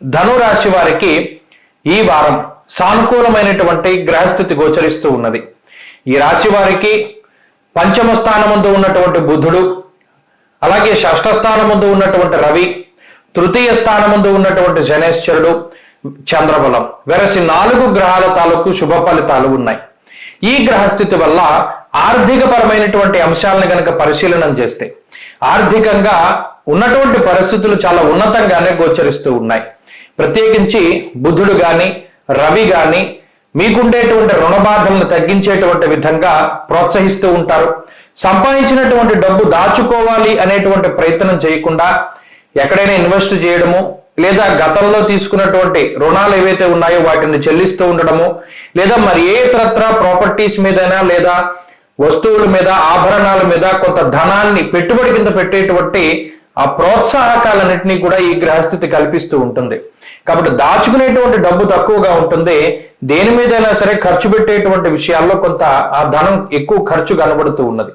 ధనురాశి వారికి ఈ వారం సానుకూలమైనటువంటి గ్రహస్థితి గోచరిస్తూ ఉన్నది. ఈ రాశి వారికి పంచమ స్థానముందు ఉన్నటువంటి బుధుడు అలాగే షష్ఠ స్థానముందు ఉన్నటువంటి రవి తృతీయ స్థానముందు ఉన్నటువంటి శనేశ్వరుడు చంద్రబలం వెరసి నాలుగు గ్రహాల తాలూకు శుభ ఫలితాలు ఉన్నాయి. ఈ గ్రహస్థితి వల్ల ఆర్థిక పరమైనటువంటి అంశాలను కనుక పరిశీలనం చేస్తే ఆర్థికంగా ఉన్నటువంటి పరిస్థితులు చాలా ఉన్నతంగానే గోచరిస్తూ ఉన్నాయి. ప్రత్యేకించి బుధుడు గాని రవి గాని మీకుండేటువంటి రుణ బాధలను తగ్గించేటువంటి విధంగా ప్రోత్సహిస్తూ ఉంటారు. సంపాదించినటువంటి డబ్బు దాచుకోవాలి అనేటువంటి ప్రయత్నం చేయకుండా ఎక్కడైనా ఇన్వెస్ట్ చేయడము లేదా గతంలో తీసుకున్నటువంటి రుణాలు ఏవైతే ఉన్నాయో వాటిని చెల్లిస్తూ ఉండడము లేదా మరి ఏ ఇతరత్ర ప్రాపర్టీస్ మీదైనా లేదా వస్తువుల మీద ఆభరణాల మీద కొంత ధనాన్ని పెట్టుబడి కింద పెట్టేటువంటి ఆ ప్రోత్సాహకాలన్నింటినీ కూడా ఈ గ్రహస్థితి కల్పిస్తూ ఉంటుంది. కాబట్టి దాచుకునేటువంటి డబ్బు తక్కువగా ఉంటుంది. దేని మీదైనా సరే ఖర్చు పెట్టేటువంటి విషయాల్లో కొంత ఆ ధనం ఎక్కువ ఖర్చు కనబడుతూ ఉన్నది.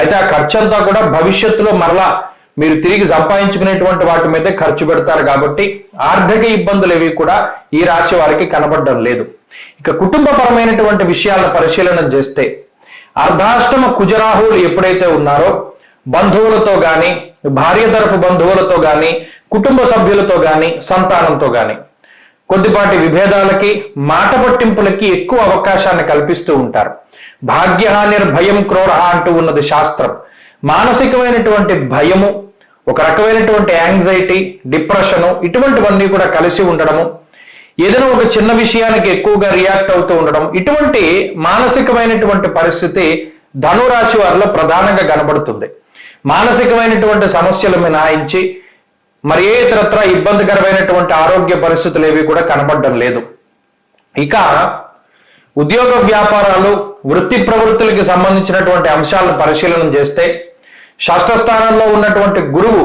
అయితే ఆ ఖర్చు అంతా కూడా భవిష్యత్తులో మరలా మీరు తిరిగి సంపాదించుకునేటువంటి వాటి మీదే ఖర్చు పెడతారు కాబట్టి ఆర్థిక ఇబ్బందులు ఏవి కూడా ఈ రాశి వారికి కనబడడం లేదు. ఇక కుటుంబపరమైనటువంటి విషయాలను పరిశీలన చేస్తే అర్ధాష్టమ కుజరాహువులు ఎప్పుడైతే ఉన్నారో బంధువులతో గాని భార్య తరఫు బంధువులతో గాని కుటుంబ సభ్యులతో కానీ సంతానంతో కానీ కొద్దిపాటి విభేదాలకి మాట పట్టింపులకి ఎక్కువ అవకాశాన్ని కల్పిస్తూ ఉంటారు. భాగ్యహానిర్ భయం క్రోర అంటూ ఉన్నది శాస్త్రం. మానసికమైనటువంటి భయము ఒక రకమైనటువంటి యాంగ్జైటీ డిప్రెషను ఇటువంటివన్నీ కూడా కలిసి ఉండడము ఏదైనా ఒక చిన్న విషయానికి ఎక్కువగా రియాక్ట్ అవుతూ ఉండడం ఇటువంటి మానసికమైనటువంటి పరిస్థితి ధనురాశి వారిలో ప్రధానంగా కనబడుతుంది. మానసికమైనటువంటి సమస్యలు మినహాయించి మరి ఏ ఇతరత్ర ఇబ్బందికరమైనటువంటి ఆరోగ్య పరిస్థితులు ఏవి కూడా కనబడడం లేదు. ఇక ఉద్యోగ వ్యాపారాలు వృత్తి ప్రవృత్తులకి సంబంధించినటువంటి అంశాలను పరిశీలన చేస్తే షష్ఠ స్థానంలో ఉన్నటువంటి గురువు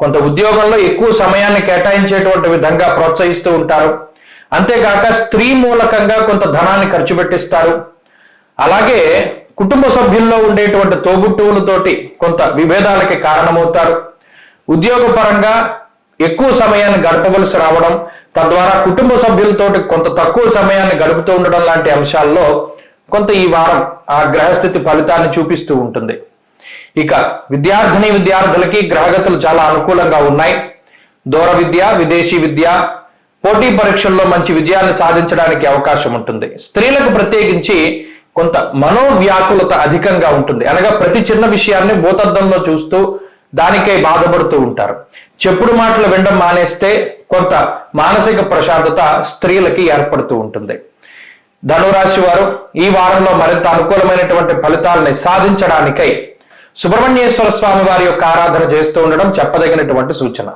కొంత ఉద్యోగంలో ఎక్కువ సమయాన్ని కేటాయించేటువంటి విధంగా ప్రోత్సహిస్తూ ఉంటారు. అంతేకాక స్త్రీ మూలకంగా కొంత ధనాన్ని ఖర్చు పెట్టిస్తారు. అలాగే కుటుంబ సభ్యుల్లో ఉండేటువంటి తోబుట్టువులతోటి కొంత విభేదాలకి కారణమవుతారు. ఉద్యోగపరంగా ఎక్కువ సమయాన్ని గడపవలసి రావడం తద్వారా కుటుంబ సభ్యులతోటి కొంత తక్కువ సమయాన్ని గడుపుతూ ఉండడం లాంటి అంశాల్లో కొంత ఈ వారం ఆ గ్రహస్థితి ఫలితాన్ని చూపిస్తూ ఉంటుంది. ఇక విద్యార్థిని విద్యార్థులకి గ్రహగతులు చాలా అనుకూలంగా ఉన్నాయి. దూర విద్య విదేశీ విద్య పోటీ పరీక్షల్లో మంచి విజయాన్ని సాధించడానికి అవకాశం ఉంటుంది. స్త్రీలకు ప్రత్యేకించి కొంత మనోవ్యాకులత అధికంగా ఉంటుంది. అనగా ప్రతి చిన్న విషయాన్ని భూతద్దంలో చూస్తూ దానికై బాధపడుతూ ఉంటారు. చెప్పుడు మాటలు వినడం మానేస్తే కొంత మానసిక ప్రశాంతత స్త్రీలకి ఏర్పడుతూ ఉంటుంది. ధనురాశి వారు ఈ వారంలో మరింత అనుకూలమైనటువంటి ఫలితాలని సాధించడానికై సుబ్రహ్మణ్యేశ్వర స్వామి వారి యొక్క ఆరాధన చేస్తూ ఉండడం చెప్పదగినటువంటి సూచన.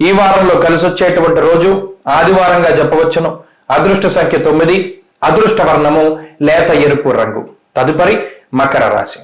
ఈ వారంలో కలిసి వచ్చేటువంటి రోజు ఆదివారంగా చెప్పవచ్చును అదృష్ట సంఖ్య తొమ్మిది అదృష్ట వర్ణము లేత ఎరుపు రంగు. తదుపరి మకర రాశి.